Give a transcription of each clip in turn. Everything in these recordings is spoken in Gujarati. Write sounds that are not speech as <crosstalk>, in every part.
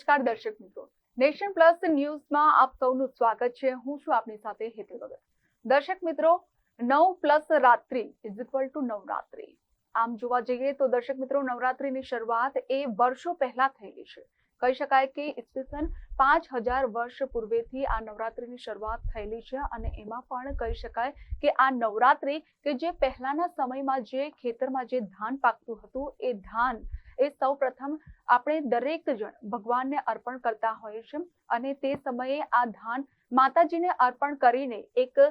નમસ્કાર દર્શક મિત્રો. નેશન પ્લસ ન્યૂઝમાં આપ સૌનું સ્વાગત છે. હું છું આપની સાથે હેતુ વગર દર્શક મિત્રો, નવ પ્લસ રાત્રિ ઇઝ ઇક્વલ ટુ નવરાત્રિ. આમ જોવા જઈએ તો દર્શક મિત્રો, નવરાત્રિની શરૂઆત એ વર્ષો પહેલા થયેલી છે. કહી શકાય કે ઈસવીસન પાંચ હજાર વર્ષ પૂર્વેથી આ નવરાત્રિની શરૂઆત થયેલી છે અને એમાં પણ કહી શકાય કે આ નવરાત્રિ કે જે પહેલાના સમયમાં જે ખેતરમાં જે ધાન પાકતું હતું, એ ધાન એ સૌ પ્રથમ આપણે દરેક જણ ભગવાનને અર્પણ કરતા હોઈએ છીએ અને તે સમયે આ ધાન માતાજીને અર્પણ કરીને એક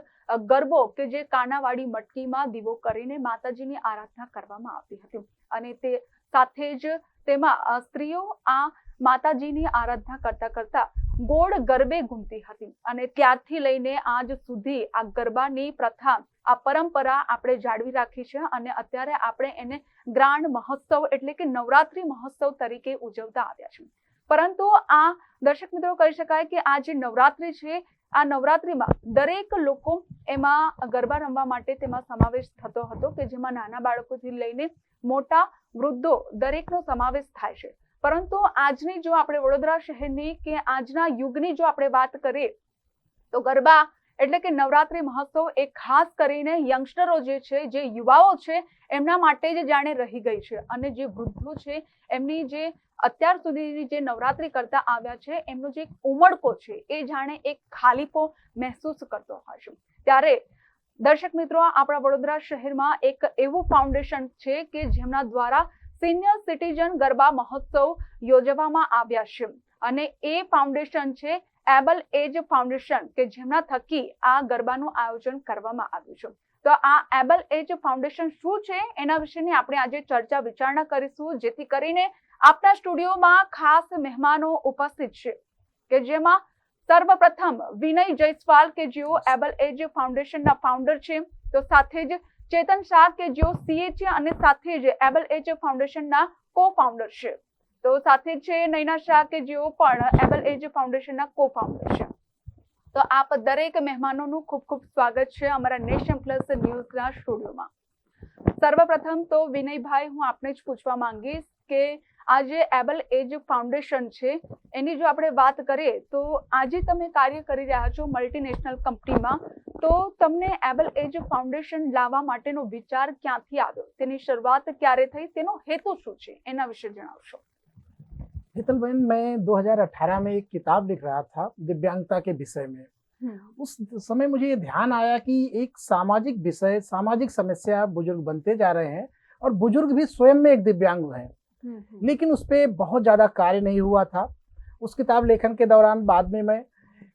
ગરબો કે જે કાનાવાળી મટકીમાં દીવો કરીને માતાજીની આરાધના કરવામાં આવતી હતી. અને તે સાથે જ તેમાં સ્ત્રીઓ આ માતાજીની આરાધના કરતા કરતા ગોળ ગરબે ઘૂમતી હતી. અને ત્યારથી લઈને આજ સુધી આ ગરબાની પ્રથા આ પરંપરા આપણે જાળવી રાખી છે અને અત્યારે આપણે એને ગ્રાન્ડ મહોત્સવ એટલે કે નવરાત્રિ મહોત્સવ તરીકે ઉજવતા આવ્યા છે પરંતુ આ દર્શક મિત્રો કહી શકાય કે આ જે નવરાત્રિ છે, આ નવરાત્રિમાં દરેક લોકો એમાં ગરબા રમવા માટે તેમાં સમાવેશ થતો હતો કે જેમાં નાના બાળકોથી લઈને મોટા વૃદ્ધો દરેકનો સમાવેશ થાય છે. પરંતુ આજની જો આપણે વડોદરા શહેરની કે આજના યુગની જો આપણે વાત કરીએ, તો ગરબા એટલે કે નવરાત્રિ મહોત્સવ એ ખાસ કરીને યંગસ્ટરો જે છે, જે યુવાઓ છે, એમના માટે જ જાણે રહી ગઈ છે. અને જે વૃદ્ધો છે, એમની જે અત્યાર સુધીની જે નવરાત્રિ કરતા આવ્યા છે, એમનો જે ઉમળકો છે, એ જાણે એક ખાલીપો મહેસૂસ કરતો હશે. ત્યારે દર્શક મિત્રો, આપણા વડોદરા શહેરમાં એક એવું ફાઉન્ડેશન છે કે જેમના દ્વારા સિનિયર સિટીઝન ગરબા મહોત્સવ યોજવામાં આવ્યા છે. અને એ ફાઉન્ડેશન છે એબલ એજ ફાઉન્ડેશન કે જેમના થકી આ ગરબાનું આયોજન કરવામાં આવ્યું છે. તો આ એબલ એજ ફાઉન્ડેશન શું છે? એના વિશેની આપણે આજે ચર્ચા વિચારણા કરીશું, જેથી કરીને આપણા સ્ટુડિયોમાં ખાસ મહેમાનો ઉપસ્થિત છે. કે જેમાં સર્વપ્રથમ વિનય જયસ્વાલ કે જેઓ એબલ એજ ફાઉન્ડેશનના ફાઉન્ડર છે, તો સાથે જ ચેતન શાહ કે જેઓ સીએ છે અને સાથે જ એબલ એજ ફાઉન્ડેશનના કો ફાઉન્ડર છે. તો સાથે છે નૈના શાહ કે જેઓ પણ એબલ એજ ફાઉન્ડેશનના કો ફાઉન્ડર છે. તો આપ દરેક મહેમાનોનું ખૂબ ખૂબ સ્વાગત છે અમારા નેશન પ્લસ ન્યૂઝના સ્ટુડિયોમાં. સર્વપ્રથમ તો વિનયભાઈ, હું આપને જ પૂછવા માંગીશ કે આ જે એબલ એજ ફાઉન્ડેશન છે, એની જો આપણે વાત કરીએ તો આજે તમે કાર્ય કરી રહ્યા છો મલ્ટીનેશનલ કંપનીમાં. તો તમને એબલ એજ ફાઉન્ડેશન લાવવા માટેનો વિચાર ક્યાંથી આવ્યો? તેની શરૂઆત ક્યારે થઈ? તેનો હેતુ શું છે? એના વિશે જણાવશો. शीतल बहन मैं 2018 में एक किताब लिख रहा था दिव्यांगता के विषय में। उस समय मुझे ये ध्यान आया कि एक सामाजिक विषय सामाजिक समस्या बुज़ुर्ग बनते जा रहे हैं और बुज़ुर्ग भी स्वयं में एक दिव्यांग है। लेकिन उस पर बहुत ज़्यादा कार्य नहीं हुआ था। उस किताब लेखन के दौरान बाद में मैं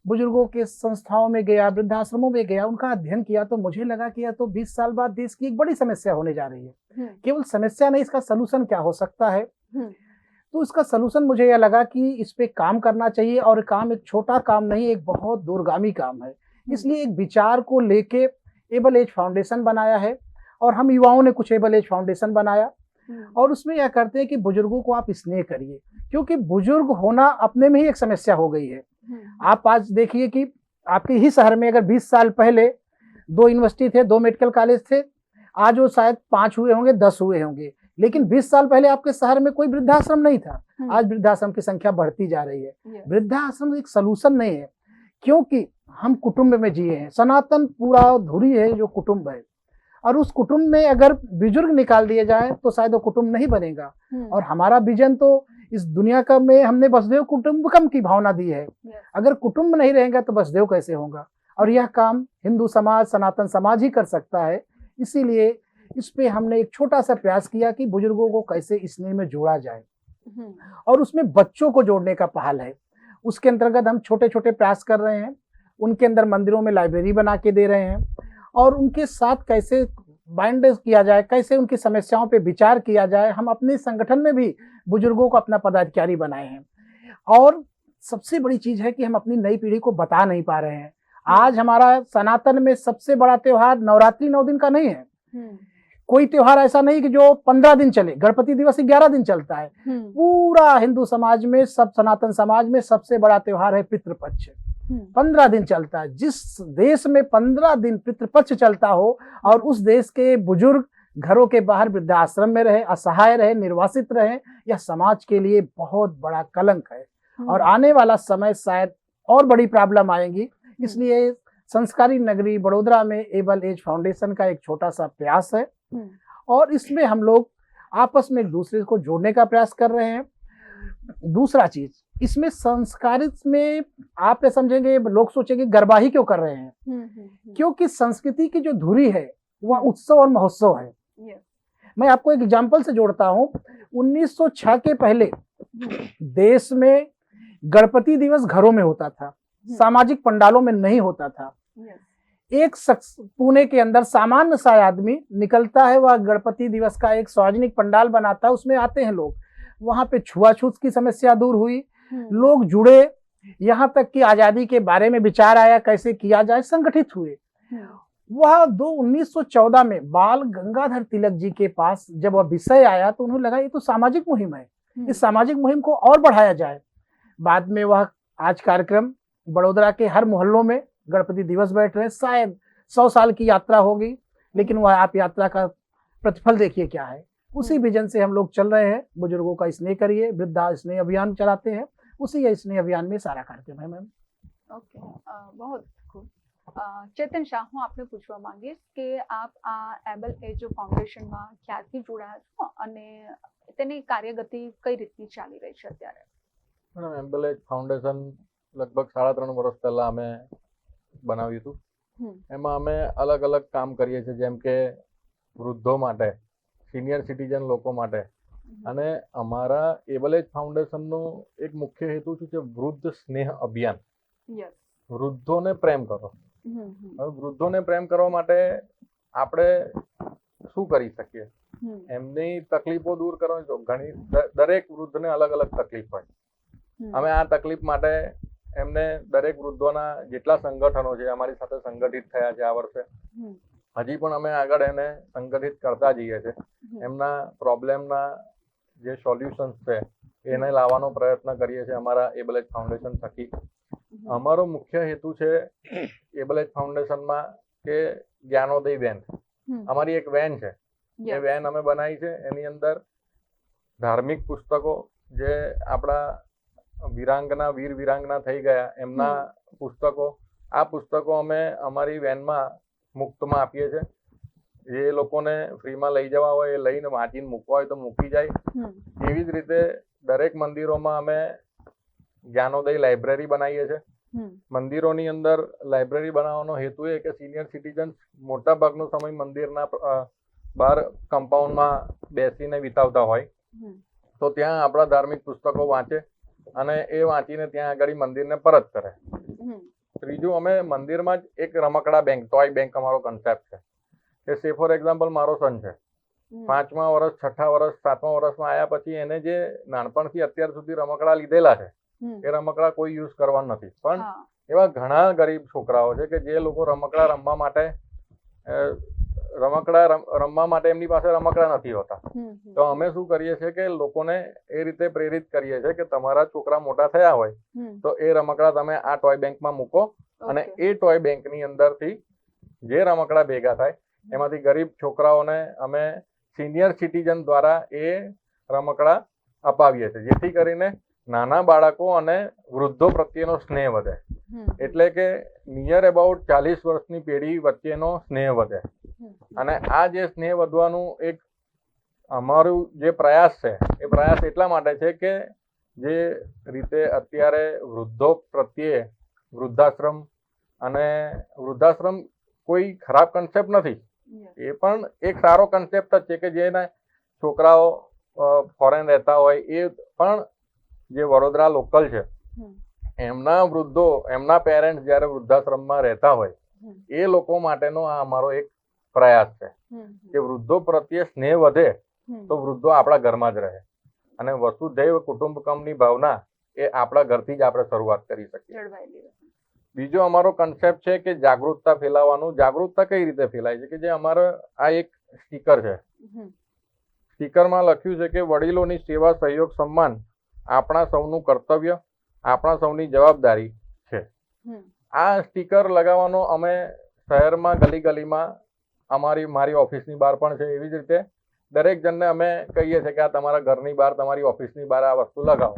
बुज़ुर्गों के संस्थाओं में गया वृद्धाश्रमों में गया उनका अध्ययन किया तो मुझे लगा कि यह तो 20 साल बाद देश की एक बड़ी समस्या होने जा रही है। केवल समस्या नहीं इसका सलूशन क्या हो सकता है? तो इसका सलूशन मुझे यह लगा कि इस पर काम करना चाहिए और काम एक छोटा काम नहीं एक बहुत दूरगामी काम है। इसलिए एक विचार को लेके एबल एज फाउंडेशन बनाया है और हम युवाओं ने कुछ एबल एज फाउंडेशन बनाया। और उसमें यह करते हैं कि बुज़ुर्गों को आप स्नेह करिए क्योंकि बुज़ुर्ग होना अपने में ही एक समस्या हो गई है। आप आज देखिए कि आपके ही शहर में अगर 20 साल पहले दो यूनिवर्सिटी थे दो मेडिकल कॉलेज थे आज वो शायद पाँच हुए होंगे दस हुए होंगे। लेकिन 20 साल पहले आपके शहर में कोई वृद्धाश्रम नहीं था। आज वृद्धाश्रम की संख्या बढ़ती जा रही है। वृद्धाश्रम एक सलूशन नहीं है क्योंकि हम कुटुंब में जिए हैं। सनातन पूरा धुरी है जो कुटुंब है। और उस कुटुंब में अगर बुज़ुर्ग निकाल दिए जाए तो शायद वो कुटुंब नहीं बनेगा। और हमारा विजन तो इस दुनिया का में हमने वसुदेव कुटुंबकम की भावना दी है। अगर कुटुंब नहीं रहेगा तो वसुदेव कैसे होगा? और यह काम हिंदू समाज सनातन समाज ही कर सकता है। इसीलिए इस पे हमने एक छोटा सा प्रयास किया कि बुज़ुर्गों को कैसे स्नेह में जोड़ा जाए। और उसमें बच्चों को जोड़ने का पहल है। उसके अंतर्गत हम छोटे छोटे प्रयास कर रहे हैं। उनके अंदर मंदिरों में लाइब्रेरी बना के दे रहे हैं। और उनके साथ कैसे बाइंड किया जाए कैसे उनकी समस्याओं पे विचार किया जाए हम अपने संगठन में भी बुज़ुर्गों को अपना पदाधिकारी बनाए हैं। और सबसे बड़ी चीज़ है कि हम अपनी नई पीढ़ी को बता नहीं पा रहे हैं। आज हमारा सनातन में सबसे बड़ा त्योहार नवरात्रि नौ दिन का नहीं है। कोई त्योहार ऐसा नहीं कि जो पंद्रह दिन चले गणपति दिवस ग्यारह दिन चलता है। पूरा हिंदू समाज में सब सनातन समाज में सबसे बड़ा त्योहार है पितृपक्ष। पंद्रह दिन चलता है। जिस देश में पंद्रह दिन पितृपक्ष चलता हो और उस देश के बुज़ुर्ग घरों के बाहर वृद्धाश्रम में रहे असहाय रहे निर्वासित रहे यह समाज के लिए बहुत बड़ा कलंक है। और आने वाला समय शायद और बड़ी प्रॉब्लम आएगी। इसलिए संस्कारी नगरी बड़ोदरा में एबल एज फाउंडेशन का एक छोटा सा प्रयास है। हम्म, और इसमें हम लोग आपस में एक दूसरे को जोड़ने का प्रयास कर रहे हैं। दूसरा चीज़ इसमें संस्कारित में आप ये समझेंगे लोग सोचेंगे गरबा ही क्यों कर रहे हैं? हम्म, हम्म, हम्म, क्योंकि संस्कृति की जो धुरी है वह उत्सव और महोत्सव है। मैं आपको एक एग्ज़ाम्पल से जोड़ता हूँ। 1906 के पहले देश में गणपति दिवस घरों में होता था। सामाजिक पंडालों में नहीं होता था। एक शख्स पुणे के अंदर सामान्य सा आदमी निकलता है वह गणपति दिवस का एक सार्वजनिक पंडाल बनाता है उसमें आते हैं लोग। वहाँ पे छुआछूत की समस्या दूर हुई। हम्म, लोग जुड़े। यहाँ तक कि आज़ादी के बारे में विचार आया कैसे किया जाए संगठित हुए। हम्म, वह दो 1914 में बाल गंगाधर तिलक जी के पास जब वह विषय आया तो उन्हें लगा ये तो सामाजिक मुहिम है। हम्म, इस सामाजिक मुहिम को और बढ़ाया जाए। बाद में वह आज कार्यक्रम बड़ोदरा के हर मोहल्लों में गणपति दिवस बैठ रहे शायद सौ साल की यात्रा होगी लेकिन वह आप यात्रा का प्रतिफल देखिए क्या है उसी हम्म। विजन से हम लोग चल रहे हैं बुजुर्गों का स्नेह करिए वृद्धा स्नेह अभियान चलाते हैं उसी स्नेह अभियान में सारा कार्यक्रम है मैम ઓકે અ, બહુ ખૂબ અ, ચેતન શાહ હું આપને પૂછવા માંગીશ કે આપ આ એબલ એજો ફાઉન્ડેશનમાં ક્યારથી જોડાયા છો અને તેની કાર્યગતિ કઈ રીતની ચાલી રહી છે અત્યારે મેડમ એમ્બલેજ ફાઉન્ડેશન લગભગ સાડા ત્રણ વર્ષ પહેલાં અમે બનાવ્યું હતું. એમાં અમે અલગ અલગ કામ કરીએ છીએ જેમ કે વૃદ્ધો માટે સિનિયર સિટીઝન લોકો માટે. અને અમારા એબલેજ ફાઉન્ડેશનનો એક મુખ્ય હેતુ શું છે? વૃદ્ધ સ્નેહ અભિયાન. વૃદ્ધોને પ્રેમ કરો. હવે વૃદ્ધોને પ્રેમ કરવા માટે આપણે શું કરી શકીએ? એમની તકલીફો દૂર કરવાની ઘણી દરેક વૃદ્ધને અલગ અલગ તકલીફ હોય. અમે આ તકલીફ માટે એમને દરેક વૃદ્ધોના જેટલા સંગઠનો છે અમારી સાથે સંગઠિત થયા છે આ વર્ષે. હજી પણ અમે આગળ એને સંગઠિત કરતા જઈએ છીએ એમના પ્રોબ્લેમના જે સોલ્યુશન્સ છે એને લાવવાનો પ્રયત્ન કરીએ છીએ અમારા એબલેજ ફાઉન્ડેશન થકી. અમારો મુખ્ય હેતુ છે એબલેજ ફાઉન્ડેશનમાં કે જ્ઞાનોદય વેન. અમારી એક વેન છે. એ વેન અમે બનાવી છે. એની અંદર ધાર્મિક પુસ્તકો જે આપણા વીરાંગના વીર વિરાંગના થઈ ગયા. એમના પુસ્તકો આ પુસ્તકો અમે અમારી વેનમાં મુક્તમાં આપીએ છીએ. જે લોકોને ફ્રીમાં લઈ જવા હોય એ લઈને વાંચીને મૂકવા હોય તો મૂકી જાય. એવી જ રીતે દરેક મંદિરોમાં અમે જ્ઞાનોદય લાઇબ્રેરી બનાવીએ છીએ. મંદિરોની અંદર લાઇબ્રેરી બનાવવાનો હેતુ એ કે સિનિયર સિટીઝન મોટા ભાગનો સમય મંદિરના બહાર કમ્પાઉન્ડમાં બેસીને વિતાવતા હોય. તો ત્યાં આપણા ધાર્મિક પુસ્તકો વાંચે. અને એ વાંચીને ત્યાં આગળ મંદિરને પરત કરે ત્રીજું અમે મંદિરમાં જ એક રમકડા બેંક ટોય બેંક અમારો કન્સેપ્ટ છે. કે સે ફોર એક્ઝામ્પલ મારો સન છે. પાંચમા વર્ષ છઠ્ઠા વર્ષ સાતમા વર્ષમાં આવ્યા પછી એને જે નાનપણથી અત્યાર સુધી રમકડા લીધેલા છે એ રમકડા કોઈ યુઝ કરવા નથી. પણ એવા ઘણા ગરીબ છોકરાઓ છે કે જે લોકો રમકડા રમવા માટે રમકડા રમવા માટે એમની પાસે રમકડા નથી હોતા. તો અમે શું કરીએ છીએ કે લોકોને એ રીતે પ્રેરિત કરીએ છીએ કે તમારા છોકરા મોટા થયા હોય તો એ રમકડા તમે આ ટોય બેંકમાં મૂકો અને એ ટોય બેંકની અંદરથી જે રમકડા ભેગા થાય એમાંથી ગરીબ છોકરાઓને અમે સિનિયર સિટીઝન દ્વારા એ રમકડા અપાવીએ છીએ જેથી કરીને નાના બાળકો અને વૃદ્ધો પ્રત્યેનો સ્નેહ વધે. એટલે કે નિયર અબાઉટ ચાલીસ વર્ષની પેઢી વચ્ચેનો સ્નેહ વધે. અને આ જે સ્નેહ વધવાનું એક અમારું જે પ્રયાસ છે એ પ્રયાસ એટલા માટે છે કે જે રીતે અત્યારે વૃદ્ધો પ્રત્યે વૃદ્ધાશ્રમ અને વૃદ્ધાશ્રમ કોઈ ખરાબ કન્સેપ્ટ નથી. એ પણ એક સારો કન્સેપ્ટ જ છે કે જેના છોકરાઓ ફોરેન રહેતા હોય એ પણ જે વડોદરા લોકલ છે એમના વૃદ્ધો એમના પેરેન્ટ્સ જ્યારે વૃદ્ધાશ્રમમાં રહેતા હોય એ લોકો માટેનો આ અમારો એક પ્રયાસ છે. કે વૃદ્ધો પ્રત્યે સ્નેહ વધે તો વૃદ્ધો આપણા ઘરમાં જ રહે. અને વસુધૈવ કુટુંબકમની ભાવના એ આપણા ઘરથી જ આપણે શરૂઆત કરી શકીએ. બીજો અમારો કન્સેપ્ટ છે કે જાગૃતતા ફેલાવવાનું જાગૃતતા કઈ રીતે ફેલાય છે? કે જે અમારો આ એક સ્ટીકર છે. સ્ટીકરમાં લખ્યું છે કે વડીલોની સેવા સહયોગ સન્માન આપણા સૌનું કર્તવ્ય આપણા સૌની જવાબદારી છે. આ સ્ટીકર લગાવવાનો અમે શહેરમાં ગલી ગલીમાં અમારી મારી ઓફિસની બહાર પણ છે એવી જ રીતે. દરેક જણને અમે કહીએ છીએ કે આ તમારા ઘરની બહાર તમારી ઓફિસની બહાર આ વસ્તુ લગાવો.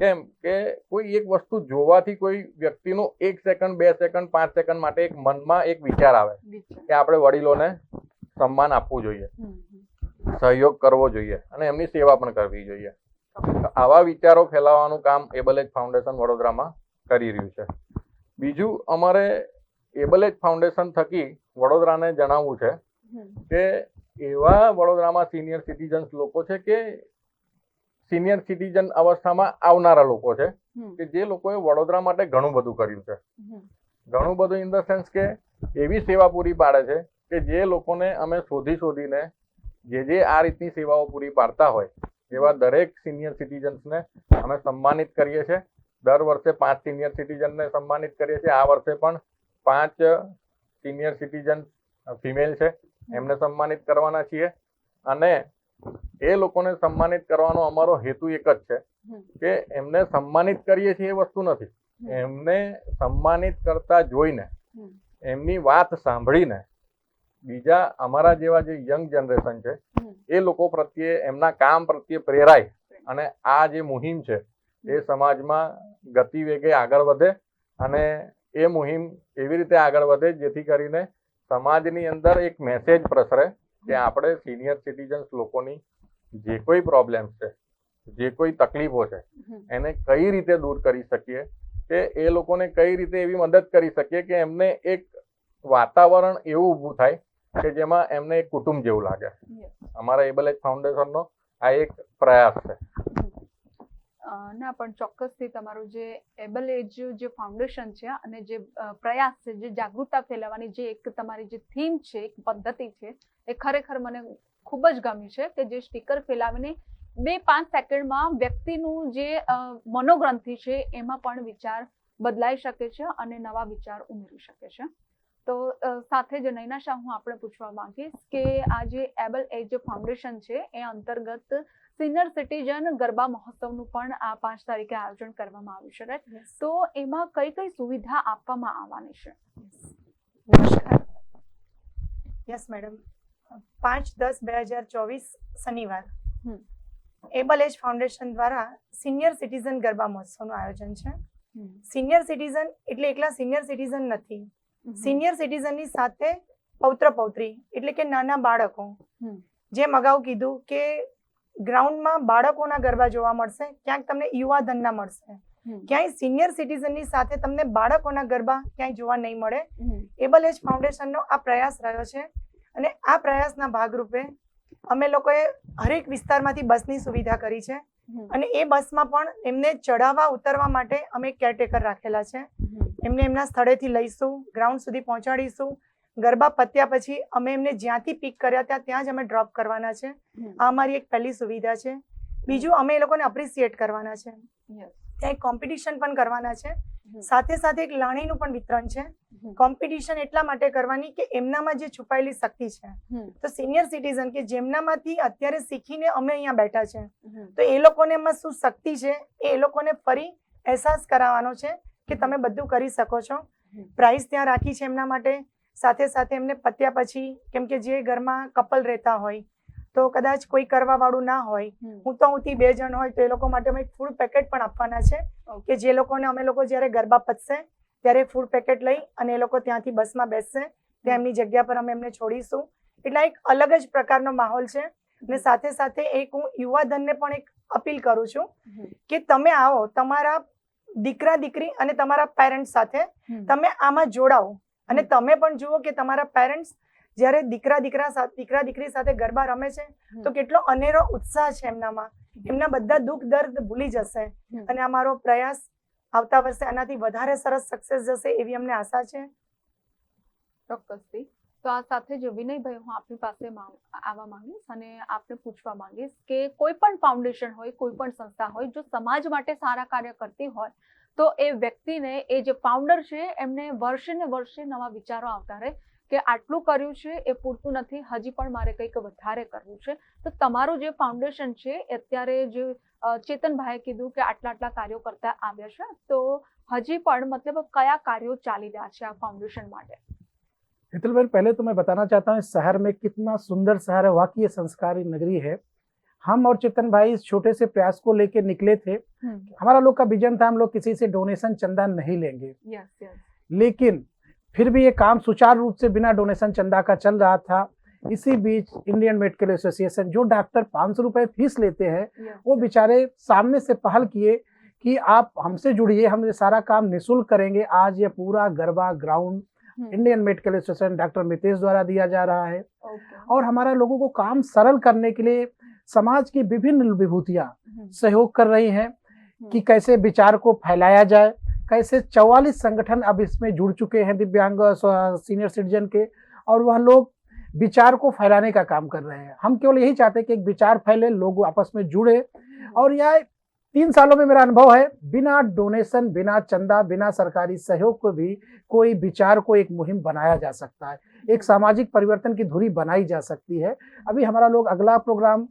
કેમ કે કોઈ એક વસ્તુ જોવાથી કોઈ વ્યક્તિનું એક સેકન્ડ બે સેકન્ડ પાંચ સેકન્ડ માટે એક મનમાં એક વિચાર આવે કે આપણે વડીલોને સન્માન આપવું જોઈએ. સહયોગ કરવો જોઈએ અને એમની સેવા પણ કરવી જોઈએ. આવા વિચારો ફેલાવવાનું કામ એબલ એજ ફાઉન્ડેશન વડોદરામાં કરી રહ્યું છે. બીજું અમારે એબલ એજ ફાઉન્ડેશન થકી વડોદરાને જણાવવું છે કે એવા વડોદરામાં સિનિયર સિટીઝન્સ લોકો છે કે સિનિયર સિટીઝન અવસ્થામાં આવનારા લોકો છે કે જે લોકોએ વડોદરા માટે ઘણું બધું કર્યું છે. ઘણું બધું ઇન ધ સેન્સ કે એવી સેવા પૂરી પાડે છે કે જે લોકોને અમે શોધી શોધીને જે જે આ રીતની સેવાઓ પૂરી પાડતા હોય એવા દરેક સિનિયર સિટીઝન્સને અમે સન્માનિત કરીએ છીએ. દર વર્ષે પાંચ સિનિયર સિટીઝનને સન્માનિત કરીએ છીએ. આ વર્ષે પણ પાંચ સિનિયર સિટીઝન ફિમેલ છે. એમને સન્માનિત કરવાના છીએ. અને એ લોકોને સન્માનિત કરવાનો અમારો હેતુ એક જ છે કે એમને સન્માનિત કરીએ છીએ એ વસ્તુ નથી. એમને સન્માનિત કરતા જોઈને એમની વાત સાંભળીને બીજા અમારા જેવા જે યંગ જનરેશન છે એ લોકો પ્રત્યે એમના કામ પ્રત્યે પ્રેરાય અને આ જે મુહિમ છે એ સમાજમાં ગતિ વેગે આગળ વધે અને એ મુહિમ એવી રીતે આગળ વધે જેથી કરીને સમાજની અંદર એક મેસેજ પ્રસરે કે આપણે સિનિયર સિટીઝન્સ લોકોની જે કોઈ પ્રોબ્લેમ્સ છે જે કોઈ તકલીફો છે એને કઈ રીતે દૂર કરી શકીએ કે એ લોકોને કઈ રીતે એવી મદદ કરી શકીએ કે એમને એક વાતાવરણ એવું ઊભું થાય કે જેમાં એમને એક કુટુંબ જેવું લાગે. અમારા એબલ એજ ફાઉન્ડેશનનો આ એક પ્રયાસ છે. ના, પણ ચોક્કસથી તમારું જે એબલ એજ જે ફાઉન્ડેશન છે અને જે પ્રયાસ છે, જે જાગૃતતા ફેલાવવાની જે એક તમારી જે થીમ છે, એક પદ્ધતિ છે, એ ખરેખર મને ખૂબ જ ગમ્યું છે કે જે સ્ટીકર ફેલાવીને બે પાંચ સેકન્ડમાં વ્યક્તિનું જે મનોગ્રંથિ છે, એમાં પણ વિચાર બદલાઈ શકે છે અને નવા વિચાર ઉમેરી શકે છે. તો સાથે જ નૈના શાહ હું આપણે પૂછવા માંગીશ કે આ જે એબલ એજ ફાઉન્ડેશન છે, એ અંતર્ગત સિનિયર સિટીઝન ગરબા મહોત્સવનું પણ આ પાંચ તારીખે આયોજન કરવામાં આવ્યું છે રાઈટ તો એમાં કઈ કઈ સુવિધા આપવામાં આવવાની છે? નમસ્કાર. યસ મેડમ પાંચ દસ બે હજાર ચોવીસ શનિવાર. એબલ એજ ફાઉન્ડેશન દ્વારા સિનિયર સિટીઝન ગરબા મહોત્સવનું આયોજન છે. સિનિયર સિટીઝન એટલે એકલા સિનિયર સિટીઝન નથી. સિનિયર સિટીઝનની સાથે પૌત્ર પૌત્રી એટલે કે નાના બાળકો. જેમ અગાઉ કીધું કે ગ્રાઉન્ડમાં બાળકોના ગરબા જોવા મળશે ક્યાંક તમને યુવા ધનના મળશે. ક્યાંય સિનિયર સિટીઝનની સાથે તમને બાળકોના ગરબા ક્યાંય જોવા નહીં મળે. એબલ એજ ફાઉન્ડેશનનો આ પ્રયાસ રહ્યો છે અને આ પ્રયાસના ભાગરૂપે અમે લોકોએ હરેક વિસ્તારમાંથી બસની સુવિધા કરી છે અને એ બસમાં પણ એમને ચડાવવા ઉતરવા માટે અમે કેરટેકર રાખેલા છે. એમને એમના સ્થળેથી લઈશું ગ્રાઉન્ડ સુધી પહોંચાડીશું ગરબા પત્યા પછી અમે એમને જ્યાંથી પિક કર્યા ત્યાં ત્યાં જ અમે ડ્રોપ કરવાના છે. આ અમારી એક પહેલી સુવિધા છે. બીજું અમે એ લોકોને અપ્રિસિએટ કરવાના છે. ત્યાં એક કોમ્પિટિશન પણ કરવાના છે. સાથે સાથે એક લાણીનું પણ વિતરણ છે. કોમ્પિટિશન એટલા માટે કરવાની કે એમનામાં જે છુપાયેલી શક્તિ છે. તો સિનિયર સિટીઝન કે જેમનામાંથી અત્યારે શીખીને અમે અહીંયા બેઠા છે. તો એ લોકોને એમાં શું શક્તિ છે? એ લોકોને ફરી અહેસાસ કરાવવાનો છે કે તમે બધું કરી શકો છો. પ્રાઇઝ ત્યાં રાખી છે એમના માટે. સાથે સાથે એમને પત્યા પછી કેમ કે જે ઘરમાં કપલ રહેતા હોય તો કદાચ કોઈ કરવા વાળું ના હોય હું તો હું બે જણ હોય તો એ લોકો માટે અમે ફૂડ પેકેટ પણ આપવાના છે કે જે લોકોને અમે લોકો જ્યારે ગરબા પતશે ત્યારે ફૂડ પેકેટ લઈ અને એ લોકો ત્યાંથી બસમાં બેસશે ત્યાં એમની જગ્યા પર અમે એમને છોડીશું. એટલે એક અલગ જ પ્રકારનો માહોલ છે અને સાથે સાથે એક હું યુવાધનને પણ એક અપીલ કરું છું કે તમે આવો તમારા દીકરા દીકરી અને તમારા પેરેન્ટ્સ સાથે તમે આમાં જોડાઓ. અને તમે પણ જુઓ કે તમારા પેરેન્ટ્સ જ્યારે દીકરા દીકરા સાથે દીકરા દીકરી સાથે ગરબા રમે છે તો કેટલો અનેરો ઉત્સાહ છે એમનામાં. એમના બધા દુઃખ દર્દ ભૂલી જશે અને અમારો પ્રયાસ આવતા વર્ષે આનાથી વધારે સરસ સક્સેસ જશે એવી અમને આશા છે. ચોક્કસથી તો આ સાથે જ વિનયભાઈ હું આપની પાસે આવવા માંગીશ અને આપને પૂછવા માંગીશ કે કોઈ પણ ફાઉન્ડેશન હોય કોઈ પણ સંસ્થા હોય જો સમાજ માટે સારા કાર્ય કરતી હોય તો એ વ્યક્તિને, એ જે ફાઉન્ડર છે, એમને વર્ષે ને વર્ષે નવા વિચારો આવતા રહે કે આટલું કર્યું છે, એ પૂરતું નથી, હજી પણ મારે કંઈક વધારે કરવું છે. તો તમારું જે ફાઉન્ડેશન છે અત્યારે જે ચેતનભાઈએ કીધું કે આટલા આટલા કાર્યો કરતા આવ્યા છે, તો હજી પણ મતલબ કયા કાર્યો ચાલી રહ્યા છે આ ફાઉન્ડેશન માટે? हितलबेन पहले તો મેં बताना चाहता हूँ इस शहर में कितना सुंदर शहर है वाकई संस्कारी नगरी हम और चेतन भाई इस छोटे से प्रयास को लेके निकले थे। हमारा लोग का विजन था हम लोग किसी से डोनेशन चंदा नहीं लेंगे। यस यस लेकिन फिर भी ये काम सुचारू रूप से बिना डोनेशन चंदा का चल रहा था। इसी बीच इंडियन मेडिकल एसोसिएशन जो डॉक्टर पाँच सौ रुपये फ़ीस लेते हैं वो बेचारे सामने से पहल किए कि आप हमसे जुड़िए हम ये सारा काम निशुल्क करेंगे। आज ये पूरा garba ground Indian medical association doctor Mitesh द्वारा दिया जा रहा है। और हमारा लोगों को काम सरल करने के लिए समाज की विभिन्न विभूतियाँ सहयोग कर रही हैं कि कैसे विचार को फैलाया जाए कैसे चौवालीस संगठन अब इसमें जुड़ चुके हैं दिव्यांग सीनियर सिटीजन के और वह लोग विचार को फैलाने का काम कर रहे हैं। हम केवल यही चाहते हैं कि एक विचार फैले लोग आपस में जुड़े। और यह तीन सालों में मेरा अनुभव है बिना डोनेशन बिना चंदा बिना सरकारी सहयोग को भी कोई विचार को एक मुहिम बनाया जा सकता है। एक सामाजिक परिवर्तन की धुरी बनाई जा सकती है। अभी हमारा लोग अगला प्रोग्राम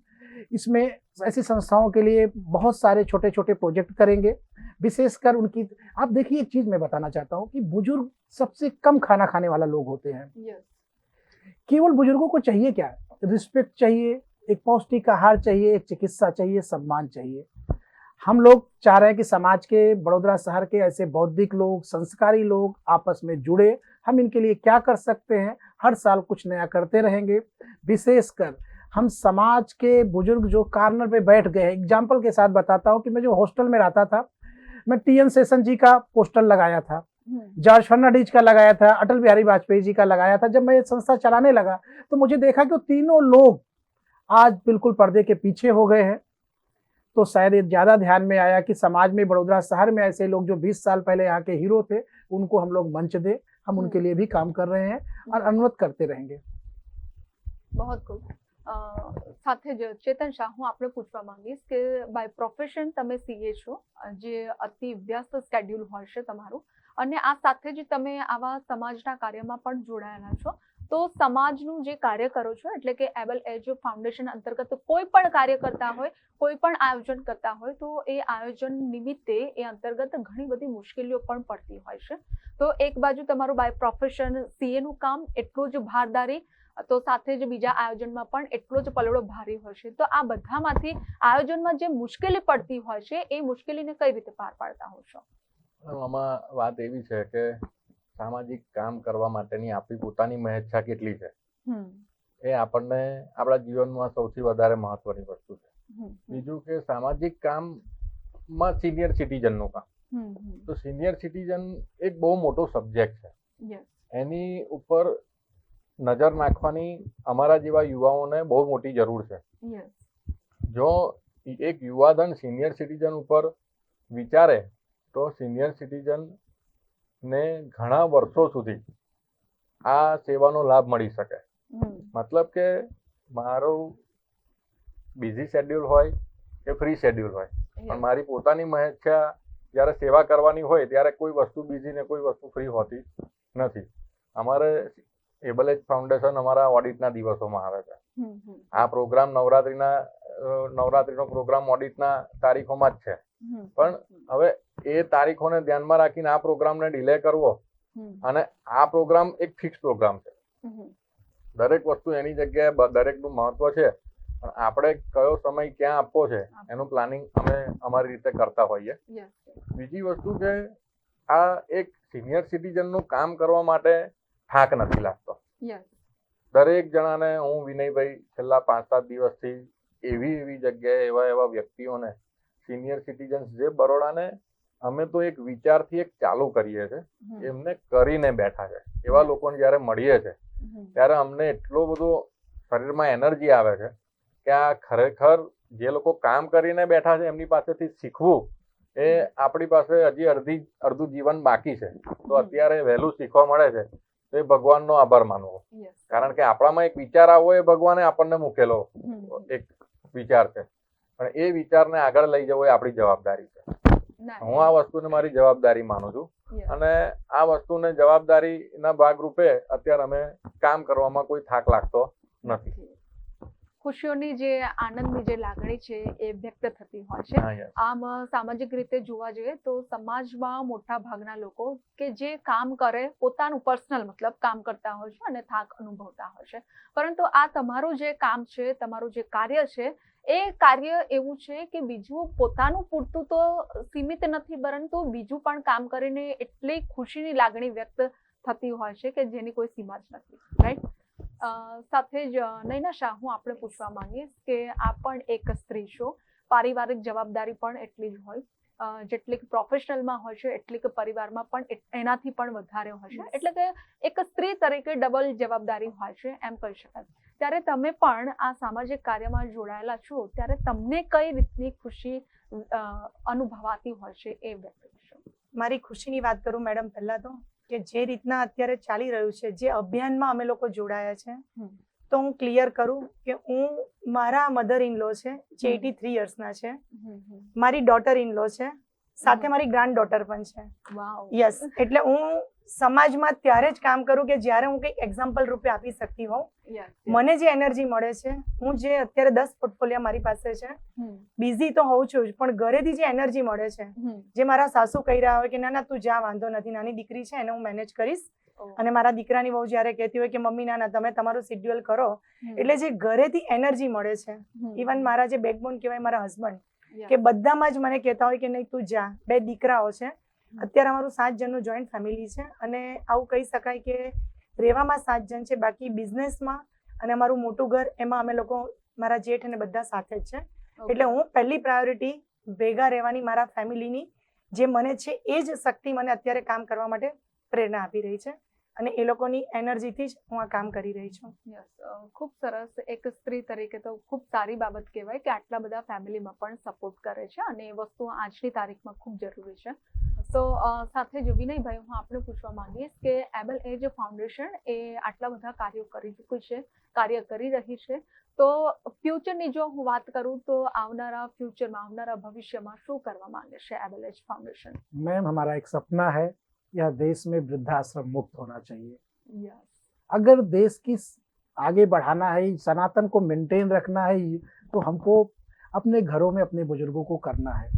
इसमें ऐसी संस्थाओं के लिए बहुत सारे छोटे छोटे प्रोजेक्ट करेंगे। विशेषकर उनकी आप देखिए एक चीज़ मैं बताना चाहता हूँ कि बुज़ुर्ग सबसे कम खाना खाने वाला लोग होते हैं। केवल बुज़ुर्गों को चाहिए क्या? रिस्पेक्ट चाहिए एक पौष्टिक आहार चाहिए एक चिकित्सा चाहिए सम्मान चाहिए। हम लोग चाह रहे हैं कि समाज के बड़ोदरा शहर के ऐसे बौद्धिक लोग संस्कारी लोग आपस में जुड़े। हम इनके लिए क्या कर सकते हैं? हर साल कुछ नया करते रहेंगे। विशेषकर हम समाज के बुज़ुर्ग जो कार्नर पे बैठ गए एग्ज़ाम्पल के साथ बताता हूँ कि मैं जो हॉस्टल में रहता था मैं टी एन सेशन जी का पोस्टर लगाया था हम्म। जॉर्ज फर्नाडीज का लगाया था अटल बिहारी वाजपेयी जी का लगाया था। जब मैं ये संस्था चलाने लगा तो मुझे देखा कि तीनों लोग आज बिल्कुल पर्दे के पीछे हो गए हैं। तो शायद ये ज़्यादा ध्यान में आया कि समाज में बड़ोदरा शहर में ऐसे लोग जो 20 साल पहले यहाँ के हीरो थे उनको हम लोग मंच दें हम उनके हम्म। लिए भी काम कर रहे हैं और हम्म। अनुरोध करते रहेंगे। बहुत खूब। સાથે જ ચેતન શાહ હું આપણે પૂછવા માંગીશ કે બાય પ્રોફેશન તમે સીએ છો, જે અતિ વ્યસ્ત સ્કેડ્યુલ હોય છે તમારું. અને આ સાથે જ તમે આવા સમાજના કાર્યમાં પણ જોડાયેલા છો. તો સમાજનું જે કાર્ય કરો છો, એટલે કે એબલ એજ ફાઉન્ડેશન અંતર્ગત કોઈ પણ કાર્ય કરતા હોય, કોઈ પણ આયોજન કરતા હોય, તો એ આયોજન નિમિત્તે એ અંતર્ગત ઘણી બધી મુશ્કેલીઓ પણ પડતી હોય છે. તો એક બાજુ તમારું બાય પ્રોફેશન સીએનું કામ, એટલું જ ભારદારી તો સાથે જ બીજા આયોજનમાં પણ એટલો જ પલડો ભારે હોય છે તો આ બધામાંથી આયોજનમાં જે મુશ્કેલી પડતી હોય છે એ મુશ્કેલીને કઈ રીતે પાર પાડતા હો છો? આમાં વાત એવી છે કે સામાજિક કામ કરવા માટેની આપણી પોતાની મહેચ્છા કેટલી છે? એ આપણને આપણા જીવનમાં સૌથી વધારે મહત્વની વસ્તુ છે. બીજું કે સામાજિક કામમાં સિનિયર સિટીઝનનું કામ. તો સિનિયર સિટીઝન એક બહુ મોટો સબ્જેક્ટ છે. એની ઉપર નજર નાખવાની અમારા જેવા યુવાઓને બહુ મોટી જરૂર છે. જો એક યુવાધન સિનિયર સિટીઝન ઉપર વિચારે તો સિનિયર સિટીઝનને ઘણા વર્ષો સુધી આ સેવાનો લાભ મળી શકે. મતલબ કે મારું બિઝી શેડ્યુલ હોય કે ફ્રી શેડ્યુલ હોય. પણ મારી પોતાની મહેચ્છા જ્યારે સેવા કરવાની હોય ત્યારે કોઈ વસ્તુ બીજી ને કોઈ વસ્તુ ફ્રી હોતી નથી. અમારે એબલ એજ ફાઉન્ડેશન અમારા ઓડિટના દિવસોમાં આવે છે. આ પ્રોગ્રામ નવરાત્રીના નવરાત્રીનો પ્રોગ્રામ ઓડિટના તારીખોમાં જ છે. પણ હવે એ તારીખોને ધ્યાનમાં રાખીને આ પ્રોગ્રામને ડિલે કરવો અને આ પ્રોગ્રામ એક ફિક્સ પ્રોગ્રામ છે. દરેક વસ્તુ એની જગ્યાએ દરેકનું મહત્વ છે. પણ આપણે કયો સમય ક્યાં આપવો છે એનું પ્લાનિંગ અમે અમારી રીતે કરતા હોઈએ. બીજી વસ્તુ કે આ એક સિનિયર સિટીઝનનું કામ કરવા માટે થાક નથી લાગતો. દરેક જણાને હું વિનયભાઈ છેલ્લા પાંચ સાત દિવસથી એવી એવી જગ્યાએ એવા એવા વ્યક્તિઓને સિનિયર સિટીઝન્સ જે બરોડાને અમે તો એક વિચારથી એક ચાલુ કરીએ છીએ એમને કરીને બેઠા છે. એવા લોકોને જ્યારે મળીએ છે ત્યારે અમને એટલો બધો શરીરમાં એનર્જી આવે છે કે આ ખરેખર જે લોકો કામ કરીને બેઠા છે એમની પાસેથી શીખવું એ આપણી પાસે હજી અડધી અડધું જીવન બાકી છે. તો અત્યારે વહેલું શીખવા મળે છે. તો એ ભગવાનનો આભાર માનવો. કારણ કે આપણામાં એક વિચાર આવો એ ભગવાને આપણને મૂકેલો એક વિચાર છે. પણ એ વિચારને આગળ લઈ જવો એ આપણી જવાબદારી છે. હું આ વસ્તુને મારી જવાબદારી માનું છું. અને આ વસ્તુને જવાબદારીના ભાગરૂપે અત્યારે અમે કામ કરવામાં કોઈ થાક લાગતો નથી. ખુશીઓની જે આનંદની જે લાગણી છે એ વ્યક્ત થતી હોય છે. આમ સામાજિક રીતે જોવા જઈએ તો સમાજમાં મોટા ભાગના લોકો કે જે કામ કરે પોતાનું પર્સનલ મતલબ કામ કરતા હોય છે અને થાક અનુભવતા હોય છે. પરંતુ આ તમારું જે કામ છે તમારું જે કાર્ય છે એ કાર્ય એવું છે કે બીજું પોતાનું પૂરતું તો સીમિત નથી પરંતુ બીજું પણ કામ કરીને એટલી ખુશીની લાગણી વ્યક્ત થતી હોય છે કે જેની કોઈ સીમા જ નથી રાઈટ સાથે જ નૈના શાહ હું આપણે પૂછવા માંગીશ કે આ પણ એક સ્ત્રી છો. પારિવારિક જવાબદારી પણ એટલી જ હોય. જેટલી પ્રોફેશનલમાં હોય છે એટલી કે પરિવારમાં પણ એનાથી પણ વધારે હોય છે. એટલે કે એક સ્ત્રી તરીકે ડબલ જવાબદારી હોય છે એમ કહી શકાય. ત્યારે તમે પણ આ સામાજિક કાર્યમાં જોડાયેલા છો ત્યારે તમને કઈ રીતની ખુશી અનુભવાતી હોય છે એ વ્યક્ત કરશો મારી ખુશીની વાત કરું મેડમ પહેલાં તો કે જે રીતના અત્યારે ચાલી રહ્યું છે જે અભિયાનમાં અમે લોકો જોડાયા છે તો હું ક્લિયર કરું કે હું મારા મધર ઇન લો છે જે એટી થ્રી યર્સના છે. મારી ડોટર ઇન લો છે સાથે મારી ગ્રાન્ડ ડોટર પણ છે. યસ એટલે હું સમાજમાં ત્યારે જ કામ કરું કે જ્યારે હું કંઈક એક્ઝામ્પલ રૂપે આપી શકતી હોઉં મને જે એનર્જી મળે છે હું જે અત્યારે દસ પોર્ટફોલિયો મારી પાસે છે બિઝી તો હોઉં છું પણ ઘરેથી જે એનર્જી મળે છે જે મારા સાસુ કહી રહ્યા હોય કે ના ના તું જા વાંધો નથી નાની દીકરી છે એને હું મેનેજ કરીશ. અને મારા દીકરાની બહુ જ્યારે કહેતી હોય કે મમ્મી ના ના તમે તમારું શિડ્યુલ કરો. એટલે જે ઘરેથી એનર્જી મળે છે ઇવન મારા જે બેકબોન કહેવાય મારા હસબન્ડ કે બધામાં જ મને કહેતા હોય કે નહીં તું જા. બે દીકરાઓ છે. અત્યારે અમારું સાત જણનું જોઈન્ટ ફેમિલી છે અને આવું કહી શકાય કે રહેવામાં સાત જણ છે બાકી બિઝનેસમાં અને અમારું મોટું ઘર એમાં અમે લોકો મારા જેઠ અને બધા સાથે જ છે. એટલે હું પહેલી પ્રાયોરિટી ભેગા રહેવાની મારા ફેમિલીની જે મને છે એ જ શક્તિ મને અત્યારે કામ કરવા માટે પ્રેરણા આપી રહી છે. અને એ લોકોની એનર્જીથી જ હું આ કામ કરી રહી છું. યસ ખૂબ સરસ એક સ્ત્રી તરીકે તો ખૂબ સારી બાબત કહેવાય કે આટલા બધા ફેમિલીમાં પણ સપોર્ટ કરે છે અને એ વસ્તુ આજની તારીખમાં ખૂબ જરૂરી છે. તો અ, સાથે જ વિનયભાઈ હું આપણે પૂછવા માંગીશ કે એબલ એજ ફાઉન્ડેશન એ આટલા બધા કાર્યો કરી ચૂક્યું છે કાર્ય કરી રહી છે તો ફ્યુચરની જો હું વાત કરું તો આવનારા ફ્યુચરમાં આવનારા ભવિષ્યમાં શું કરવા માંગે છે એબલ એજ ફાઉન્ડેશન मैम हमारा एक सपना है यह देश में वृद्धाश्रम मुक्त होना चाहिए યસ अगर देश की स- आगे बढ़ाना है सनातन को मेंटेन रखना है तो हमको अपने घरों में अपने बुजुर्गों को करना है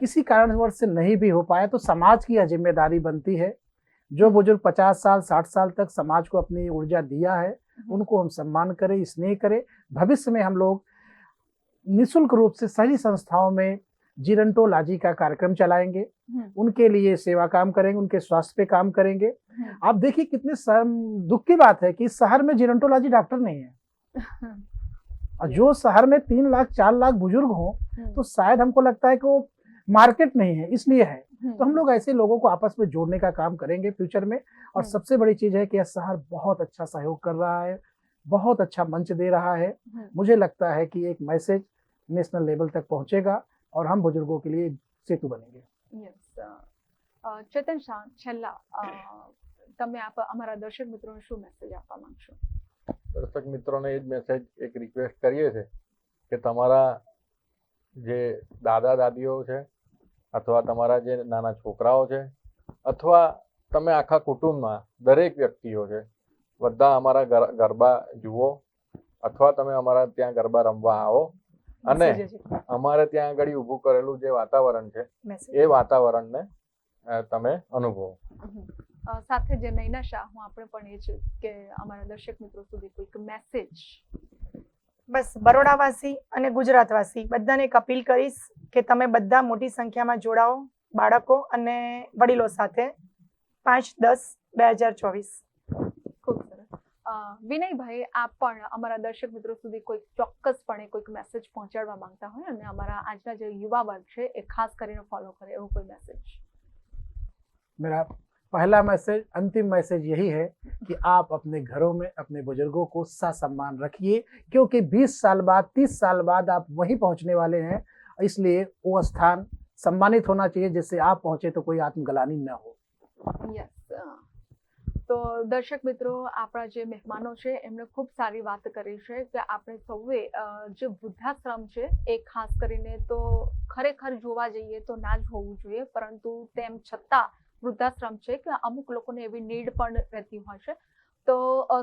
किसी कारणवश से नहीं भी हो पाया तो समाज की यह ज़िम्मेदारी बनती है। जो बुज़ुर्ग पचास साल साठ साल तक समाज को अपनी ऊर्जा दिया है उनको हम सम्मान करें स्नेह करें। भविष्य में हम लोग निशुल्क रूप से सभी संस्थाओं में जीरंटोलॉजी का कार्यक्रम चलाएँगे। उनके लिए सेवा काम करेंगे उनके स्वास्थ्य पे काम करेंगे। आप देखिए कितने दुख की बात है कि शहर में जीरंटोलॉजी डॉक्टर नहीं है। और जो शहर में तीन लाख चार लाख बुज़ुर्ग हों तो शायद हमको लगता है कि वो मार्केट नहीं है इसलिए है तो हम लोग ऐसे लोगों को आपस में जोड़ने का काम करेंगे फ्यूचर में और हम्म। सबसे बड़ी चीज है कि यह शहर बहुत अच्छा सहयोग कर रहा है बहुत अच्छा मंच दे रहा है मुझे लगता है कि एक मैसेज नेशनल लेवल तक पहुंचेगा और हम बुजुर्गों के लिए एक सेतु बनेंगे યસ ચેતન શાહ છેલ્લા અ, તમે આપ અમારા દર્શક મિત્રોને શું મેસેજ આપવા માંગશો દર્શક મિત્રોને એ જ મેસેજ એક રિક્વેસ્ટ કરીએ છે કે તમારા જે દાદા દાદીઓ છે અથવા તમારા જે નાના છોકરાઓ છે અથવા તમે આખા કુટુંબમાં દરેક વ્યક્તિઓ છે બધા અમારા ગરબા જુઓ અથવા તમે અમારા ત્યાં ગરબા રમવા આવો અને અમારે ત્યાં આગળ ઊભું કરેલું જે વાતાવરણ છે એ વાતાવરણને તમે અનુભવો. સાથે જે નૈના શાહ હું આપણે પણ એ છે કે અમારા દર્શક મિત્રો સુધી કોઈક મેસેજ બસ બરોડાવાસી અને ગુજરાતવાસી. બધાને એક અપીલ કરીશ કે તમે બધા મોટી સંખ્યામાં જોડાઓ બાળકો અને વડીલો સાથે. પાંચ દસ બે હજાર ચોવીસ. ખૂબ સરસ. વિનયભાઈ આપ પણ અમારા દર્શક મિત્રો સુધી કોઈક ચોક્કસપણે કોઈક મેસેજ પહોંચાડવા માંગતા હોય અને અમારા આજના જે યુવા વર્ગ છે એ ખાસ કરીને ફોલો કરે એવો કોઈ મેસેજ मेरा पहला मैसेज अंतिम मैसेज यही है कि आप अपने घरों में अपने बुजुर्गों को सा सम्मान रखिए क्योंकि 20 साल बाद 30 साल बाद आप वहीं पहुंचने वाले हैं इसलिए वो स्थान सम्मानित होना चाहिए जिससे आप पहुंचे तो कोई आत्मगलानी न हो યસ તો દર્શક મિત્રો આપણા જે મહેમાનો છે એમણે ખૂબ સારી વાત કરી છે કે આપણે સૌએ અ, જે વૃદ્ધાશ્રમ છે એ ખાસ કરીને તો ખરેખર જોવા જઈએ તો ના જ હોવું જોઈએ પરંતુ તેમ છતાં વૃદ્ધાશ્રમ છે કે અમુક લોકોને એવી નીડ પણ રહેતી હોય છે. તો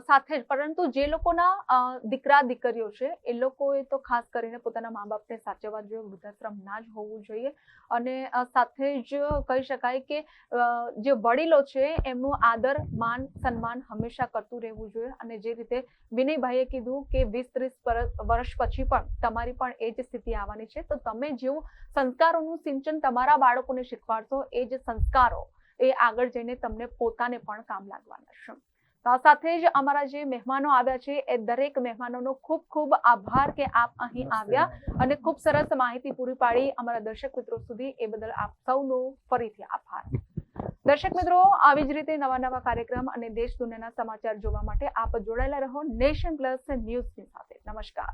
સાથે જ, પરંતુ જે લોકોના દીકરા દીકરીઓ છે, એ લોકોએ તો ખાસ કરીને પોતાના મા બાપને સાચવવા જોઈએ, વૃદ્ધાશ્રમ ના જ હોવું જોઈએ. અને સાથે જ કહી શકાય કે જે વડીલો છે, એમનું આદર, માન, સન્માન હંમેશા કરતું રહેવું જોઈએ. અને જે રીતે વિનયભાઈએ કીધું કે વીસ ત્રીસ વર્ષ પછી પણ તમારી પણ એ જ સ્થિતિ આવવાની છે. તો તમે જેવું સંસ્કારોનું સિંચન તમારા બાળકોને શીખવાડશો, એ જ સંસ્કારો એ આગળ જઈને તમને પોતાને પણ કામ લાગવાના છે. તો આ સાથે જ અમારા જે મહેમાનો આવ્યા છે એ દરેક મહેમાનોનો ખૂબ ખૂબ આભાર કે આપ અહીં આવ્યા અને ખૂબ સરસ માહિતી પૂરી પાડી અમારા દર્શક મિત્રો સુધી. એ બદલ આપ સૌનો ફરીથી આભાર. <laughs> દર્શક મિત્રો આવી જ રીતે નવા નવા કાર્યક્રમ અને દેશ દુનિયાના સમાચાર જોવા માટે આપ જોડાયેલા રહો નેશન પ્લસ ન્યૂઝની સાથે. નમસ્કાર.